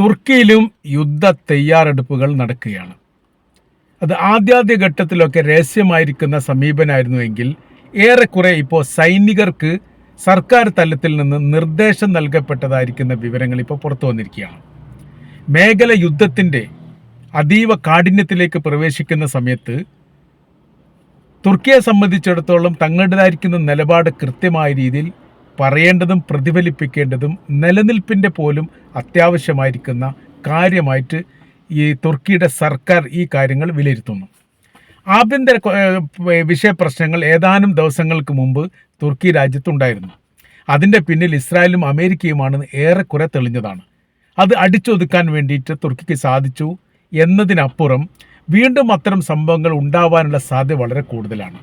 തുർക്കിയിലും യുദ്ധ തയ്യാറെടുപ്പുകൾ നടക്കുകയാണ്. അത് ആദ്യാദ്യ ഘട്ടത്തിലൊക്കെ രഹസ്യമായിരിക്കുന്ന സമീപനമായിരുന്നുവെങ്കിൽ ഏറെക്കുറെ ഇപ്പോൾ സൈനികർക്ക് സർക്കാർ തലത്തിൽ നിന്ന് നിർദ്ദേശം നൽകപ്പെട്ടതായിരിക്കുന്ന വിവരങ്ങൾ ഇപ്പോൾ പുറത്തു വന്നിരിക്കുകയാണ്. മേഖല യുദ്ധത്തിന്റെ അതീവ കാഠിന്യത്തിലേക്ക് പ്രവേശിക്കുന്ന സമയത്ത് തുർക്കിയെ സംബന്ധിച്ചിടത്തോളം തങ്ങളുടേതായിരിക്കുന്ന നിലപാട് കൃത്യമായ രീതിയിൽ പറയേണ്ടതും പ്രതിഫലിപ്പിക്കേണ്ടതും നിലനിൽപ്പിന്റെ പോലും അത്യാവശ്യമായിരിക്കുന്ന കാര്യമായിട്ട് ഈ തുർക്കിയുടെ സർക്കാർ ഈ കാര്യങ്ങൾ വിലയിരുത്തുന്നു. ആഭ്യന്തര കൊ- വിഷയ പ്രശ്നങ്ങൾ ഏതാനും ദിവസങ്ങൾക്ക് മുമ്പ് തുർക്കി രാജ്യത്തുണ്ടായിരുന്നു. അതിന്റെ പിന്നിൽ ഇസ്രായേലും അമേരിക്കയുമാണ് ഏറെക്കുറെ തെളിഞ്ഞതാണ്. അത് അടിച്ചൊതുക്കാൻ വേണ്ടിയിട്ട് തുർക്കിക്ക് സാധിച്ചു എന്നതിനപ്പുറം വീണ്ടും അത്തരം സംഭവങ്ങൾ ഉണ്ടാവാനുള്ള സാധ്യത വളരെ കൂടുതലാണ്.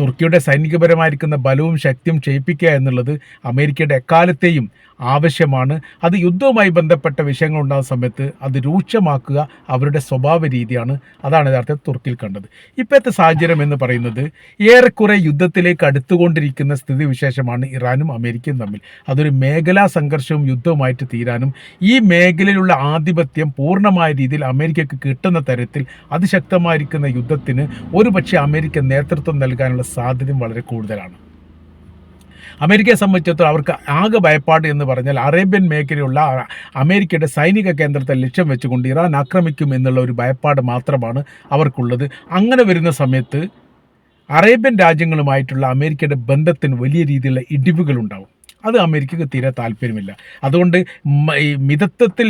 തുർക്കിയുടെ സൈനികപരമായിരിക്കുന്ന ബലവും ശക്തിയും ക്ഷയിപ്പിക്കുക എന്നുള്ളത് അമേരിക്കയുടെ എക്കാലത്തെയും ആവശ്യമാണ്. അത് യുദ്ധവുമായി ബന്ധപ്പെട്ട വിഷയങ്ങൾ ഉണ്ടാകുന്ന സമയത്ത് അത് രൂക്ഷമാക്കുക അവരുടെ സ്വഭാവ രീതിയാണ്. അതാണ് യഥാർത്ഥത്തിൽ തുർക്കിയിൽ കണ്ടത്. ഇപ്പോഴത്തെ സാഹചര്യം എന്ന് പറയുന്നത് ഏറെക്കുറെ യുദ്ധത്തിലേക്ക് അടുത്തുകൊണ്ടിരിക്കുന്ന സ്ഥിതിവിശേഷമാണ് ഇറാനും അമേരിക്കയും തമ്മിൽ. അതൊരു മേഖലാ സംഘർഷവും യുദ്ധവുമായിട്ട് തീരാനും ഈ മേഖലയിലുള്ള ആധിപത്യം പൂർണമായ രീതിയിൽ അമേരിക്കയ്ക്ക് കിട്ടുന്ന തരത്തിൽ അതിശക്തമായിരിക്കുന്ന യുദ്ധത്തിന് ഒരുപക്ഷെ അമേരിക്ക നേതൃത്വം നൽകാനുള്ള സാധ്യതയും വളരെ കൂടുതലാണ്. അമേരിക്കയെ സംബന്ധിച്ചിടത്തോളം അവർക്ക് ആകെ ഭയപ്പാട് എന്ന് പറഞ്ഞാൽ അറേബ്യൻ മേഖലയുള്ള അമേരിക്കയുടെ സൈനിക കേന്ദ്രത്തെ ലക്ഷ്യം വെച്ചുകൊണ്ട് ഇറാൻ ആക്രമിക്കും എന്നുള്ള ഒരു ഭയപ്പാട് മാത്രമാണ് അവർക്കുള്ളത്. അങ്ങനെ വരുന്ന സമയത്ത് അറേബ്യൻ രാജ്യങ്ങളുമായിട്ടുള്ള അമേരിക്കയുടെ ബന്ധത്തിന് വലിയ രീതിയിലുള്ള ഇടിവുകൾ ഉണ്ടാവും അത് അമേരിക്കക്ക് തീരെ താല്പര്യമില്ല. അതുകൊണ്ട് മിതത്വത്തിൽ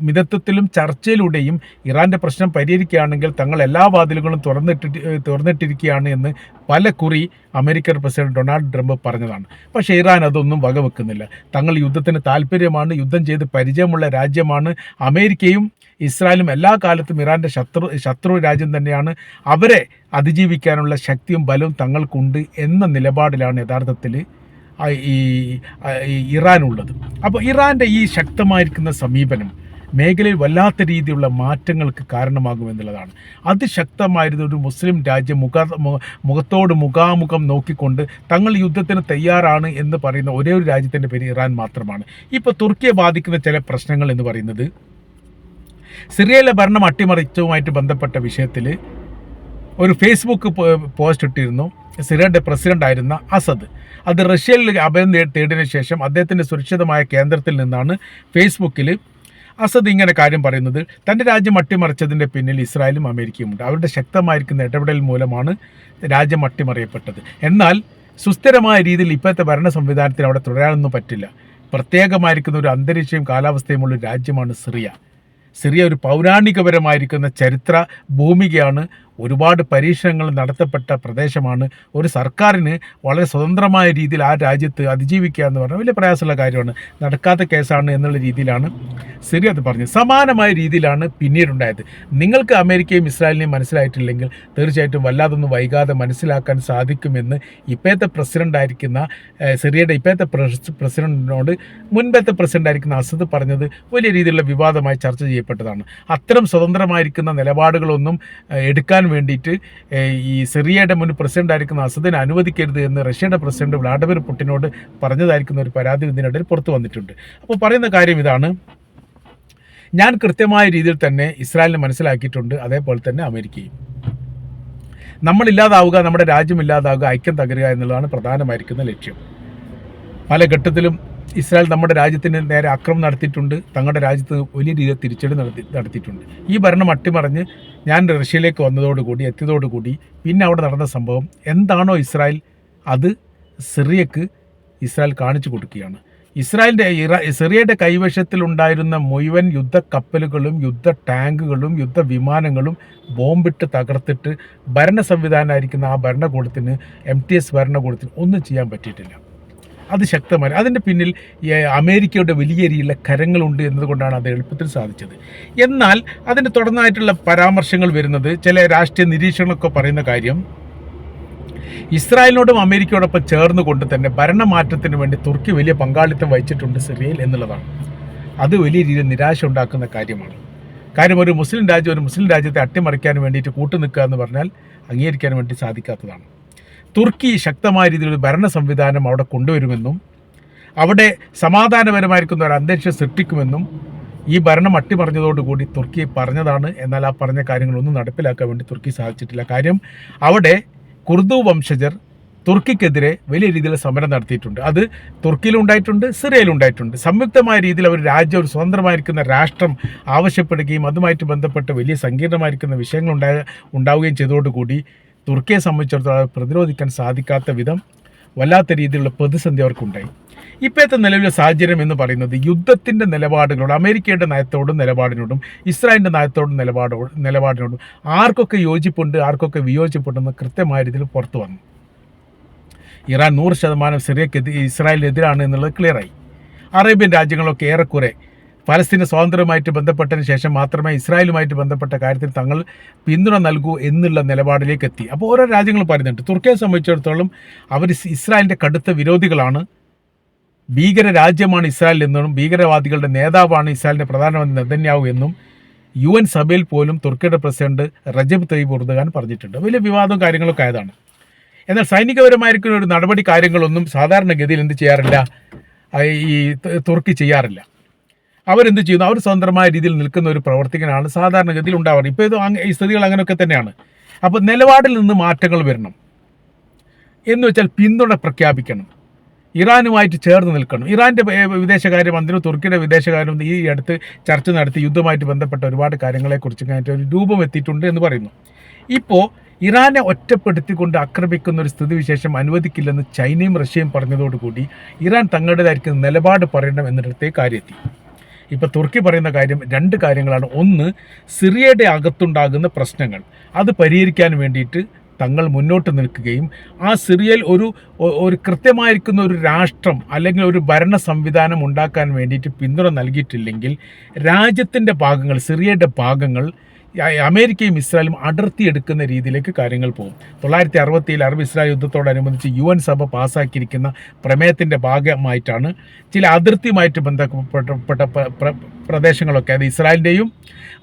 മിതത്വത്തിലും ചർച്ചയിലൂടെയും ഇറാന്റെ പ്രശ്നം പരിഹരിക്കുകയാണെങ്കിൽ തങ്ങൾ എല്ലാ വാതിലുകളും തുറന്നിട്ടിട്ട് തുറന്നിട്ടിരിക്കുകയാണ് എന്ന് പല കുറി അമേരിക്കൻ പ്രസിഡന്റ് ഡൊണാൾഡ് ട്രംപ് പറഞ്ഞതാണ്. പക്ഷേ ഇറാൻ അതൊന്നും വകവെക്കുന്നില്ല. തങ്ങൾ യുദ്ധത്തിന് താല്പര്യമാണ് യുദ്ധം ചെയ്ത് പരിചയമുള്ള രാജ്യമാണ്. അമേരിക്കയും ഇസ്രായേലും എല്ലാ കാലത്തും ഇറാന്റെ ശത്രു ശത്രു രാജ്യം തന്നെയാണ്. അവരെ അതിജീവിക്കാനുള്ള ശക്തിയും ബലവും തങ്ങൾക്കുണ്ട് എന്ന നിലപാടിലാണ് യഥാർത്ഥത്തിൽ ഈ ഇറാനുള്ളത്. അപ്പോൾ ഇറാന്റെ ഈ ശക്തമായിരിക്കുന്ന സമീപനം മേഖലയിൽ വല്ലാത്ത രീതിയിലുള്ള മാറ്റങ്ങൾക്ക് കാരണമാകുമെന്നുള്ളതാണ്. അതിശക്തമായിരുന്ന ഒരു മുസ്ലിം രാജ്യം മുഖ മുഖത്തോട് മുഖാമുഖം നോക്കിക്കൊണ്ട് തങ്ങൾ യുദ്ധത്തിന് തയ്യാറാണ് എന്ന് പറയുന്ന ഒരേ ഒരു രാജ്യത്തിന്റെ പേര് ഇറാൻ മാത്രമാണ്. ഇപ്പോൾ തുർക്കിയെ ബാധിക്കുന്ന ചില പ്രശ്നങ്ങൾ എന്ന് പറയുന്നത് സിറിയയിലെ ഭരണം അട്ടിമറിച്ചതുമായിട്ട് ബന്ധപ്പെട്ട വിഷയത്തിൽ ഒരു ഫേസ്ബുക്ക് പോസ്റ്റ് ഇട്ടിരുന്നു. സിറിയയുടെ പ്രസിഡന്റ് ആയിരുന്ന അസദ്. അത് റഷ്യയിൽ അഭയം തേടിയതിനു ശേഷം അദ്ദേഹത്തിന്റെ സുരക്ഷിതമായ കേന്ദ്രത്തിൽ നിന്നാണ് ഫേസ്ബുക്കിൽ അസദ് ഇങ്ങനെ കാര്യം പറയുന്നത്. തന്റെ രാജ്യം അട്ടിമറിച്ചതിന്റെ പിന്നിൽ ഇസ്രായേലും അമേരിക്കയും ഉണ്ട് അവരുടെ ശക്തമായിരിക്കുന്ന ഇടപെടൽ മൂലമാണ് രാജ്യം അട്ടിമറിയപ്പെട്ടത്. എന്നാൽ സുസ്ഥിരമായ രീതിയിൽ ഇപ്പോഴത്തെ ഭരണ സംവിധാനത്തിന് അവിടെ തുടരാനൊന്നും പറ്റില്ല. പ്രത്യേകമായിരിക്കുന്ന ഒരു അന്തരീക്ഷവും കാലാവസ്ഥയുമുള്ള രാജ്യമാണ് സിറിയ. സിറിയ ഒരു പൗരാണികപരമായിരിക്കുന്ന ചരിത്ര ഭൂമികയാണ് ഒരുപാട് പരീക്ഷണങ്ങൾ നടത്തപ്പെട്ട പ്രദേശമാണ്. ഒരു സർക്കാരിന് വളരെ സ്വതന്ത്രമായ രീതിയിൽ ആ രാജ്യത്ത് അതിജീവിക്കുക എന്ന് പറഞ്ഞാൽ വലിയ പ്രയാസമുള്ള കാര്യമാണ്. നടക്കാത്ത കേസാണ് എന്നുള്ള രീതിയിലാണ് സിറി അത് പറഞ്ഞത്. സമാനമായ രീതിയിലാണ് പിന്നീടുണ്ടായത്. നിങ്ങൾക്ക് അമേരിക്കയും ഇസ്രായേലിനെയും മനസ്സിലായിട്ടില്ലെങ്കിൽ തീർച്ചയായിട്ടും വല്ലാതൊന്നും വൈകാതെ മനസ്സിലാക്കാൻ സാധിക്കുമെന്ന് ഇപ്പോഴത്തെ പ്രസിഡന്റായിരിക്കുന്ന സിറിയയുടെ ഇപ്പോഴത്തെ പ്രസ്- പ്രസിഡന്റിനോട് മുൻപത്തെ പ്രസിഡന്റ് ആയിരിക്കുന്ന അസദ് പറഞ്ഞത് വലിയ രീതിയിലുള്ള വിവാദമായി ചർച്ച ചെയ്യപ്പെട്ടതാണ്. അത്തരം സ്വതന്ത്രമായിരിക്കുന്ന നിലപാടുകളൊന്നും എടുക്കാൻ വേണ്ടിയിട്ട് ഈ സിറിയയുടെ മുൻ പ്രസിഡന്റ് ആയിരിക്കുന്ന അസദിനെ അനുവദിക്കരുത് എന്ന് റഷ്യയുടെ പ്രസിഡന്റ് വ്ളാഡിമിർ പുടിനോട് പറഞ്ഞതായിരിക്കുന്ന ഒരു പരാതി ഇതിനിടയിൽ പുറത്തു വന്നിട്ടുണ്ട്. അപ്പോൾ പറയുന്ന കാര്യം ഇതാണ്. ഞാൻ കൃത്യമായ രീതിയിൽ തന്നെ ഇസ്രായേലിനെ മനസ്സിലാക്കിയിട്ടുണ്ട്. അതേപോലെ തന്നെ അമേരിക്കയും. നമ്മളില്ലാതാവുക നമ്മുടെ രാജ്യം ഇല്ലാതാവുക ഐക്യം തകരുക എന്നുള്ളതാണ് പ്രധാനമായിരിക്കുന്ന ലക്ഷ്യം. പല ഘട്ടത്തിലും ഇസ്രായേൽ നമ്മുടെ രാജ്യത്തിന് നേരെ അക്രമം നടത്തിയിട്ടുണ്ട്. തങ്ങളുടെ രാജ്യത്ത് വലിയ രീതിയിൽ തിരിച്ചടി നടത്തി നടത്തിയിട്ടുണ്ട്. ഈ ഭരണം അട്ടിമറിഞ്ഞ് ഞാൻ റഷ്യയിലേക്ക് വന്നതോടുകൂടി എത്തിയതോടുകൂടി പിന്നെ അവിടെ നടന്ന സംഭവം എന്താണോ ഇസ്രായേൽ അത് സിറിയക്ക് ഇസ്രായേൽ കാണിച്ചു കൊടുക്കുകയാണ്. ഇസ്രായേലിന്റെ ഇറ സിറിയയുടെ കൈവശത്തിലുണ്ടായിരുന്ന മുഴുവൻ യുദ്ധ കപ്പലുകളും യുദ്ധ ടാങ്കുകളും യുദ്ധ വിമാനങ്ങളും ബോംബിട്ട് തകർത്തിട്ട് ഭരണ സംവിധാനമായിരിക്കുന്ന ആ ഭരണകൂടത്തിന് എം ടി എസ് ഭരണകൂടത്തിന് ഒന്നും ചെയ്യാൻ പറ്റിയിട്ടില്ല. അത് ശക്തമായി അതിന്റെ പിന്നിൽ അമേരിക്കയുടെ വലിയ രീതിയിലുള്ള കരങ്ങളുണ്ട് എന്നതുകൊണ്ടാണ് അത് എളുപ്പത്തിൽ സാധിച്ചത്. എന്നാൽ അതിന്റെ തുടർന്നായിട്ടുള്ള പരാമർശങ്ങൾ വരുന്നത് ചില രാഷ്ട്രീയ നിരീക്ഷണങ്ങളൊക്കെ പറയുന്ന കാര്യം ഇസ്രായേലിനോടും അമേരിക്കയോടൊപ്പം ചേർന്നുകൊണ്ട് തന്നെ ഭരണമാറ്റത്തിന് വേണ്ടി തുർക്കി വലിയ പങ്കാളിത്തം വഹിച്ചിട്ടുണ്ട് സിറിയയിൽ എന്നുള്ളതാണ്. അത് വലിയ രീതിയിൽ നിരാശ ഉണ്ടാക്കുന്ന കാര്യമാണ്. കാര്യം ഒരു മുസ്ലിം രാജ്യം ഒരു മുസ്ലിം രാജ്യത്തെ അട്ടിമറിക്കാൻ വേണ്ടിയിട്ട് കൂട്ടുനിൽക്കുക എന്ന് പറഞ്ഞാൽ അംഗീകരിക്കാൻ വേണ്ടി സാധിക്കാത്തതാണ്. തുർക്കി ശക്തമായ രീതിയിൽ ഒരു ഭരണ സംവിധാനം അവിടെ കൊണ്ടുവരുമെന്നും അവിടെ സമാധാനപരമായിരിക്കുന്ന ഒരു അന്തരീക്ഷം സൃഷ്ടിക്കുമെന്നും ഈ ഭരണം അട്ടിമറിഞ്ഞതോടുകൂടി തുർക്കി പറഞ്ഞതാണ്. എന്നാൽ ആ പറഞ്ഞ കാര്യങ്ങളൊന്നും നടപ്പിലാക്കാൻ വേണ്ടി തുർക്കി സാധിച്ചിട്ടില്ല. കാര്യം അവിടെ കുർദു വംശജർ തുർക്കിക്കെതിരെ വലിയ രീതിയിൽ സമരം നടത്തിയിട്ടുണ്ട്. അത് തുർക്കിയിലുണ്ടായിട്ടുണ്ട് സിറിയയിലുണ്ടായിട്ടുണ്ട്. സംയുക്തമായ രീതിയിൽ അവർ രാജ്യം ഒരു സ്വതന്ത്രമായിരിക്കുന്ന രാഷ്ട്രം ആവശ്യപ്പെടുകയും അതുമായിട്ട് ബന്ധപ്പെട്ട് വലിയ സങ്കീർണമായിരിക്കുന്ന വിഷയങ്ങൾ ഉണ്ടായ ഉണ്ടാവുകയും ചെയ്തതോടുകൂടി തുർക്കിയെ സംബന്ധിച്ചിടത്തോളം പ്രതിരോധിക്കാൻ സാധിക്കാത്ത വിധം വല്ലാത്ത രീതിയിലുള്ള പ്രതിസന്ധി അവർക്കുണ്ടായി. ഇപ്പോഴത്തെ നിലവിലെ സാഹചര്യം എന്ന് പറയുന്നത് യുദ്ധത്തിന്റെ നിലപാടുകളോട് അമേരിക്കയുടെ നയത്തോടും നിലപാടിനോടും ഇസ്രായേലിന്റെ നയത്തോടും നിലപാടോ നിലപാടിനോടും ആർക്കൊക്കെ യോജിപ്പുണ്ട് ആർക്കൊക്കെ വിയോജിപ്പുണ്ടെന്ന് കൃത്യമായ രീതിയിൽ പുറത്തു വന്നു. ഇറാൻ നൂറ് ശതമാനം സിറിയക്കെതിരെ ഇസ്രായേലിനെതിരാണ് എന്നുള്ളത് ക്ലിയറായി അറേബ്യൻ രാജ്യങ്ങളൊക്കെ ഏറെക്കുറെ പലസ്തീന സ്വാതന്ത്ര്യവുമായിട്ട് ബന്ധപ്പെട്ടതിന് ശേഷം മാത്രമേ ഇസ്രായേലുമായിട്ട് ബന്ധപ്പെട്ട കാര്യത്തിൽ തങ്ങൾ പിന്തുണ നൽകൂ എന്നുള്ള നിലപാടിലേക്ക് എത്തി. അപ്പോൾ ഓരോ രാജ്യങ്ങൾ പറയുന്നുണ്ട്. തുർക്കിയെ സംബന്ധിച്ചിടത്തോളം അവർ ഇസ്രായേലിന്റെ കടുത്ത വിരോധികളാണ്. ഭീകര രാജ്യമാണ് ഇസ്രായേൽ എന്നും ഭീകരവാദികളുടെ നേതാവാണ് ഇസ്രായേലിന്റെ പ്രധാനമന്ത്രി നെതന്യാവു എന്നും യു എൻ സഭയിൽ പോലും തുർക്കിയുടെ പ്രസിഡന്റ് റജബ് തയ്യബ് ഉർദുഖാൻ പറഞ്ഞിട്ടുണ്ട്. വലിയ വിവാദവും കാര്യങ്ങളൊക്കെ ആയതാണ്. എന്നാൽ സൈനികപരമായിരിക്കുന്ന ഒരു നടപടി കാര്യങ്ങളൊന്നും സാധാരണഗതിയിൽ എന്ത് ചെയ്യാറില്ല? ഈ തുർക്കി ചെയ്യാറില്ല. അവരെന്ത് ചെയ്യുന്നു? അവർ സ്വതന്ത്രമായ രീതിയിൽ നിൽക്കുന്ന ഒരു പ്രവർത്തകനാണ് സാധാരണഗതിയിൽ ഉണ്ടാവാറ്. ഇപ്പോൾ ഇത് ഈ സ്ഥിതികൾ അങ്ങനെയൊക്കെ തന്നെയാണ്. അപ്പോൾ നിലപാടിൽ നിന്ന് മാറ്റങ്ങൾ വരണം. എന്ന് വെച്ചാൽ പിന്തുണ പ്രഖ്യാപിക്കണം. ഇറാനുമായിട്ട് ചേർന്ന് നിൽക്കണം. ഇറാന്റെ വിദേശകാര്യമന്ത്രിയും തുർക്കിയുടെ വിദേശകാര്യം ഈ അടുത്ത് ചർച്ച നടത്തി യുദ്ധമായിട്ട് ബന്ധപ്പെട്ട ഒരുപാട് കാര്യങ്ങളെക്കുറിച്ച് ഒരു രൂപം എത്തിയിട്ടുണ്ട് എന്ന് പറയുന്നു. ഇപ്പോൾ ഇറാനെ ഒറ്റപ്പെടുത്തിക്കൊണ്ട് ആക്രമിക്കുന്ന ഒരു സ്ഥിതിവിശേഷം അനുവദിക്കില്ലെന്ന് ചൈനയും റഷ്യയും പറഞ്ഞതോടുകൂടി ഇറാൻ തങ്ങളുടേതായിരിക്കുന്ന നിലപാട് പറയണം എന്നിടത്തേക്ക് കാര്യമെത്തി ഇപ്പോൾ തുർക്കി പറയുന്ന കാര്യം രണ്ട് കാര്യങ്ങളാണ്. ഒന്ന് സിറിയയുടെ അകത്തുണ്ടാകുന്ന പ്രശ്നങ്ങൾ. അത് പരിഹരിക്കാൻ വേണ്ടിയിട്ട് തങ്ങൾ മുന്നോട്ട് നിൽക്കുകയും ആ സിറിയയിൽ ഒരു ഒരു കൃത്യമായിരിക്കുന്ന ഒരു രാഷ്ട്രം അല്ലെങ്കിൽ ഒരു ഭരണ സംവിധാനം ഉണ്ടാക്കാൻ വേണ്ടിയിട്ട് പിന്തുണ നൽകിയിട്ടില്ലെങ്കിൽ രാജ്യത്തിന്റെ ഭാഗങ്ങൾ സിറിയയുടെ ഭാഗങ്ങൾ അമേരിക്കയും ഇസ്രായേലും അടർത്തിയെടുക്കുന്ന രീതിയിലേക്ക് കാര്യങ്ങൾ പോകും. തൊള്ളായിരത്തി അറുപത്തിയിൽ അറബ് ഇസ്രായേൽ യുദ്ധത്തോടനുബന്ധിച്ച് യു എൻ സഭ പാസ്സാക്കിയിരിക്കുന്ന പ്രമേയത്തിന്റെ ഭാഗമായിട്ടാണ് ചില അതിർത്തിയുമായിട്ട് ബന്ധപ്പെട്ട പ്ര- പ്ര- പ്രദേശങ്ങളൊക്കെ അത് ഇസ്രായേലിന്റെയും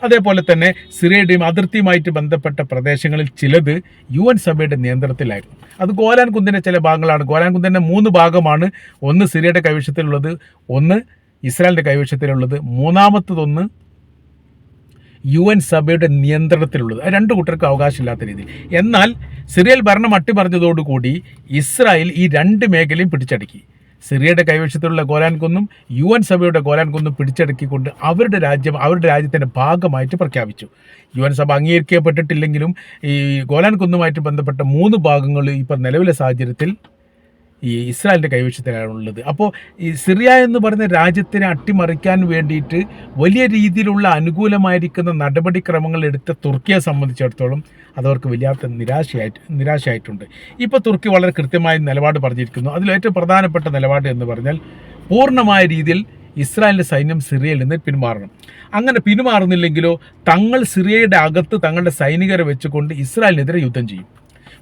അതേപോലെ തന്നെ സിറിയയുടെയും അതിർത്തിയുമായിട്ട് ബന്ധപ്പെട്ട പ്രദേശങ്ങളിൽ ചിലത് യു എൻ സഭയുടെ നിയന്ത്രണത്തിലായിരുന്നു. അത് ഗോലാൻ കുന്നിന്റെ ചില ഭാഗങ്ങളാണ്. ഗോലാൻ കുന്നിന്റെ മൂന്ന് ഭാഗമാണ്. ഒന്ന് സിറിയയുടെ കൈവശത്തിലുള്ളത് ഒന്ന് ഇസ്രായേലിന്റെ കൈവശത്തിലുള്ളത് മൂന്നാമത്തതൊന്ന് യു എൻ സഭയുടെ നിയന്ത്രണത്തിലുള്ളത്. രണ്ട് കൂട്ടർക്ക് അവകാശമില്ലാത്ത രീതിയിൽ. എന്നാൽ സിറിയൽ ഭരണം അട്ടിമറിഞ്ഞതോടുകൂടി ഇസ്രായേൽ ഈ രണ്ട് മേഖലയും പിടിച്ചടക്കി. സിറിയയുടെ കൈവശത്തിലുള്ള ഗോലാൻ കുന്നും യു എൻ സഭയുടെ ഗോലാൻ കുന്നും പിടിച്ചടക്കിക്കൊണ്ട് അവരുടെ രാജ്യം അവരുടെ രാജ്യത്തിന്റെ ഭാഗമായിട്ട് പ്രഖ്യാപിച്ചു. യു എൻ സഭ അംഗീകരിക്കപ്പെട്ടിട്ടില്ലെങ്കിലും ഈ ഗോലാൻ കുന്നുമായിട്ട് ബന്ധപ്പെട്ട മൂന്ന് ഭാഗങ്ങൾ ഇപ്പം നിലവിലെ സാഹചര്യത്തിൽ ഈ ഇസ്രായേലിന്റെ കൈവശത്തിലാണുള്ളത്. അപ്പോൾ ഈ സിറിയ എന്ന് പറയുന്ന രാജ്യത്തിനെ അട്ടിമറിക്കാൻ വേണ്ടിയിട്ട് വലിയ രീതിയിലുള്ള അനുകൂലമായിരിക്കുന്ന നടപടിക്രമങ്ങൾ എടുത്ത തുർക്കിയെ സംബന്ധിച്ചിടത്തോളം അതവർക്ക് വല്ലാത്ത നിരാശയായിട്ട് നിരാശയായിട്ടുണ്ട്. ഇപ്പോൾ തുർക്കി വളരെ കൃത്യമായ നിലപാട് പറഞ്ഞിരിക്കുന്നു. അതിലേറ്റവും പ്രധാനപ്പെട്ട നിലപാട് എന്ന് പറഞ്ഞാൽ പൂർണമായ രീതിയിൽ ഇസ്രായേലിന്റെ സൈന്യം സിറിയയിൽ നിന്ന് പിന്മാറണം. അങ്ങനെ പിന്മാറുന്നില്ലെങ്കിലോ തങ്ങൾ സിറിയയുടെ അകത്ത് തങ്ങളുടെ സൈനികരെ വെച്ചുകൊണ്ട് ഇസ്രായേലിനെതിരെ യുദ്ധം ചെയ്യും.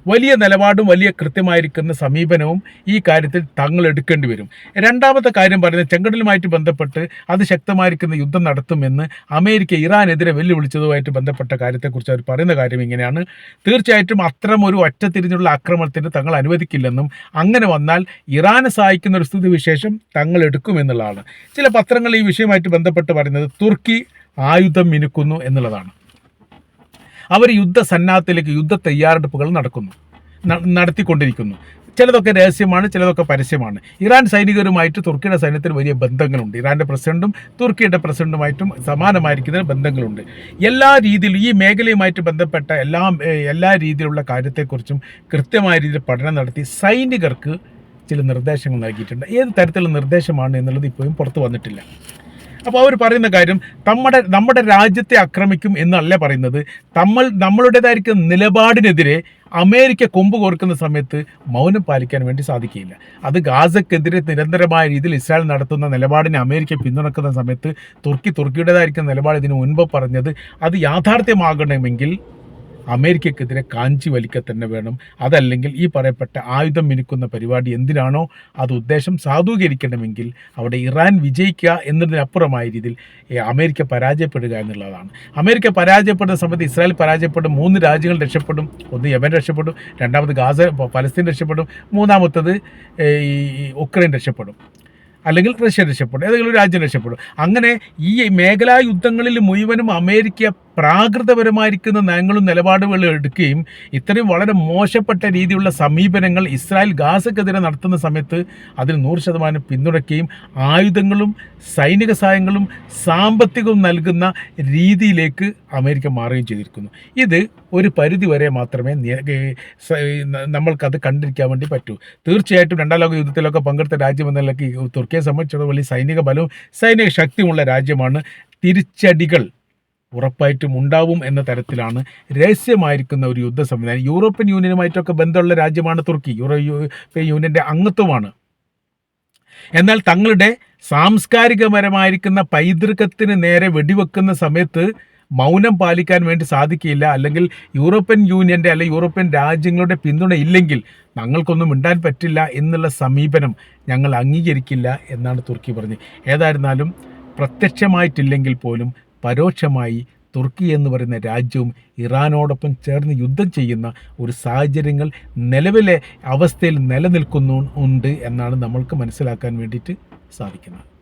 വലിയ നിലപാടും വലിയ കൃത്യമായിരിക്കുന്ന സമീപനവും ഈ കാര്യത്തിൽ തങ്ങൾ എടുക്കേണ്ടി വരും. രണ്ടാമത്തെ കാര്യം പറയുന്നത് ചെങ്കടലുമായിട്ട് ബന്ധപ്പെട്ട് അത് ശക്തമായിരിക്കുന്ന യുദ്ധം നടത്തുമെന്ന് അമേരിക്ക ഇറാനെതിരെ വെല്ലുവിളിച്ചതുമായിട്ട് ബന്ധപ്പെട്ട കാര്യത്തെക്കുറിച്ച് അവർ പറയുന്ന കാര്യം ഇങ്ങനെയാണ്. തീർച്ചയായിട്ടും അത്തരം ഒരു ഒറ്റത്തിരിഞ്ഞുള്ള ആക്രമണത്തിന് തങ്ങൾ അനുവദിക്കില്ലെന്നും അങ്ങനെ വന്നാൽ ഇറാനെ സഹായിക്കുന്ന ഒരു സ്ഥിതിവിശേഷം തങ്ങൾ എടുക്കുമെന്നുള്ളതാണ്. ചില പത്രങ്ങൾ ഈ വിഷയമായിട്ട് ബന്ധപ്പെട്ട് പറയുന്നത് തുർക്കി ആയുധം മിനുക്കുന്നു എന്നുള്ളതാണ്. അവർ യുദ്ധ സന്നാഹത്തിലേക്ക് യുദ്ധ തയ്യാറെടുപ്പുകൾ നടക്കുന്നു. നടത്തിക്കൊണ്ടിരിക്കുന്നു. ചിലതൊക്കെ രഹസ്യമാണ് ചിലതൊക്കെ പരസ്യമാണ്. ഇറാൻ സൈനികരുമായിട്ട് തുർക്കിയുടെ സൈന്യത്തിന് വലിയ ബന്ധങ്ങളുണ്ട്. ഇറാന്റെ പ്രസിഡന്റും തുർക്കിയുടെ പ്രസിഡന്റുമായിട്ടും സമാനമായിരിക്കുന്ന ബന്ധങ്ങളുണ്ട്. എല്ലാ രീതിയിലും ഈ മേഖലയുമായിട്ട് ബന്ധപ്പെട്ട എല്ലാ എല്ലാ രീതിയിലുള്ള കാര്യത്തെക്കുറിച്ചും കൃത്യമായ രീതിയിൽ പഠനം നടത്തി സൈനികർക്ക് ചില നിർദ്ദേശങ്ങൾ നൽകിയിട്ടുണ്ട്. ഏത് തരത്തിലുള്ള നിർദ്ദേശമാണ് എന്നുള്ളത് ഇപ്പോഴും പുറത്തു വന്നിട്ടില്ല. അപ്പോൾ അവർ പറയുന്ന കാര്യം നമ്മുടെ നമ്മുടെ രാജ്യത്തെ ആക്രമിക്കും എന്നല്ല പറയുന്നത്? നമ്മൾ നമ്മളുടേതായിരിക്കുന്ന നിലപാടിനെതിരെ അമേരിക്ക കൊമ്പ് കോർക്കുന്ന സമയത്ത് മൗനം പാലിക്കാൻ വേണ്ടി സാധിക്കില്ല അത് ഗാസക്കെതിരെ നിരന്തരമായ രീതിയിൽ ഇസ്രായേൽ നടത്തുന്ന നിലപാടിനെ അമേരിക്ക പിന്തുണക്കുന്ന സമയത്ത് തുർക്കി തുർക്കിയുടേതായിരിക്കുന്ന നിലപാട് ഇതിന് മുൻപ് പറഞ്ഞത് അത് യാഥാർത്ഥ്യമാകണമെങ്കിൽ അമേരിക്കക്കെതിരെ കാഞ്ചി വലിക്ക തന്നെ വേണം. അതല്ലെങ്കിൽ ഈ പറയപ്പെട്ട ആയുധം മിനുക്കുന്ന പരിപാടി എന്തിനാണോ? അത് ഉദ്ദേശം സാധൂകരിക്കണമെങ്കിൽ അവിടെ ഇറാൻ വിജയിക്കുക എന്നതിനപ്പുറമായ രീതിയിൽ അമേരിക്ക പരാജയപ്പെടുക എന്നുള്ളതാണ്. അമേരിക്ക പരാജയപ്പെടുന്ന സമയത്ത് ഇസ്രായേൽ പരാജയപ്പെടും മൂന്ന് രാജ്യങ്ങൾ രക്ഷപ്പെടും. ഒന്ന് യമൻ രക്ഷപ്പെടും രണ്ടാമത് ഗാസ പലസ്തീൻ രക്ഷപ്പെടും മൂന്നാമത്തത് ഈ ഉക്രൈൻ രക്ഷപ്പെടും. അല്ലെങ്കിൽ റഷ്യ രക്ഷപ്പെടും ഏതെങ്കിലും ഒരു രാജ്യം രക്ഷപ്പെടും. അങ്ങനെ ഈ മേഖലാ യുദ്ധങ്ങളിൽ മുഴുവനും അമേരിക്ക പ്രാകൃതപരമായിരിക്കുന്ന നയങ്ങളും നിലപാടുകളും എടുക്കുകയും ഇത്രയും വളരെ മോശപ്പെട്ട രീതിയിലുള്ള സമീപനങ്ങൾ ഇസ്രായേൽ ഗാസക്കെതിരെ നടത്തുന്ന സമയത്ത് അതിൽ നൂറ് ശതമാനം പിന്തുണയ്ക്കുകയും ആയുധങ്ങളും സൈനിക സഹായങ്ങളും സാമ്പത്തികവും നൽകുന്ന രീതിയിലേക്ക് അമേരിക്ക മാറുകയും ചെയ്തിരിക്കുന്നു. ഇത് ഒരു പരിധി വരെ മാത്രമേ നമ്മൾക്കത് കണ്ടിരിക്കാൻ വേണ്ടി പറ്റൂ. തീർച്ചയായിട്ടും രണ്ടാം ലോക യുദ്ധത്തിലൊക്കെ പങ്കെടുത്ത രാജ്യം നിലയ്ക്ക് തുർക്കിയെ സംബന്ധിച്ചിടത്തോളം വലിയ സൈനിക ബലവും സൈനിക ശക്തിയുമുള്ള രാജ്യമാണ്. തിരിച്ചടികൾ ഉറപ്പായിട്ടും ഉണ്ടാവും എന്ന തരത്തിലാണ് രഹസ്യമായിരിക്കുന്ന ഒരു യുദ്ധ സംവിധാനം യൂറോപ്യൻ യൂണിയനുമായിട്ടൊക്കെ ബന്ധമുള്ള രാജ്യമാണ് തുർക്കി. യൂറോപ്യൻ യൂണിയന്റെ അംഗത്വമാണ്. എന്നാൽ തങ്ങളുടെ സാംസ്കാരികപരമായിരിക്കുന്ന പൈതൃകത്തിന് നേരെ വെടിവെക്കുന്ന സമയത്ത് മൗനം പാലിക്കാൻ വേണ്ടി സാധിക്കില്ല അല്ലെങ്കിൽ യൂറോപ്യൻ യൂണിയന്റെ അല്ലെങ്കിൽ യൂറോപ്യൻ രാജ്യങ്ങളുടെ പിന്തുണ ഇല്ലെങ്കിൽ ഞങ്ങൾക്കൊന്നും മിണ്ടാൻ പറ്റില്ല എന്നുള്ള സമീപനം ഞങ്ങൾ അംഗീകരിക്കില്ല എന്നാണ് തുർക്കി പറഞ്ഞത്. ഏതായിരുന്നാലും പ്രത്യക്ഷമായിട്ടില്ലെങ്കിൽ പോലും പരോക്ഷമായി തുർക്കി എന്ന് പറയുന്ന രാജ്യവും ഇറാനോടൊപ്പം ചേർന്ന് യുദ്ധം ചെയ്യുന്ന ഒരു സാഹചര്യങ്ങൾ നിലവിലെ അവസ്ഥയിൽ നിലനിൽക്കുന്നു ഉണ്ട് എന്നാണ് നമ്മൾക്ക് മനസ്സിലാക്കാൻ വേണ്ടിയിട്ട് സാധിക്കുന്നത്.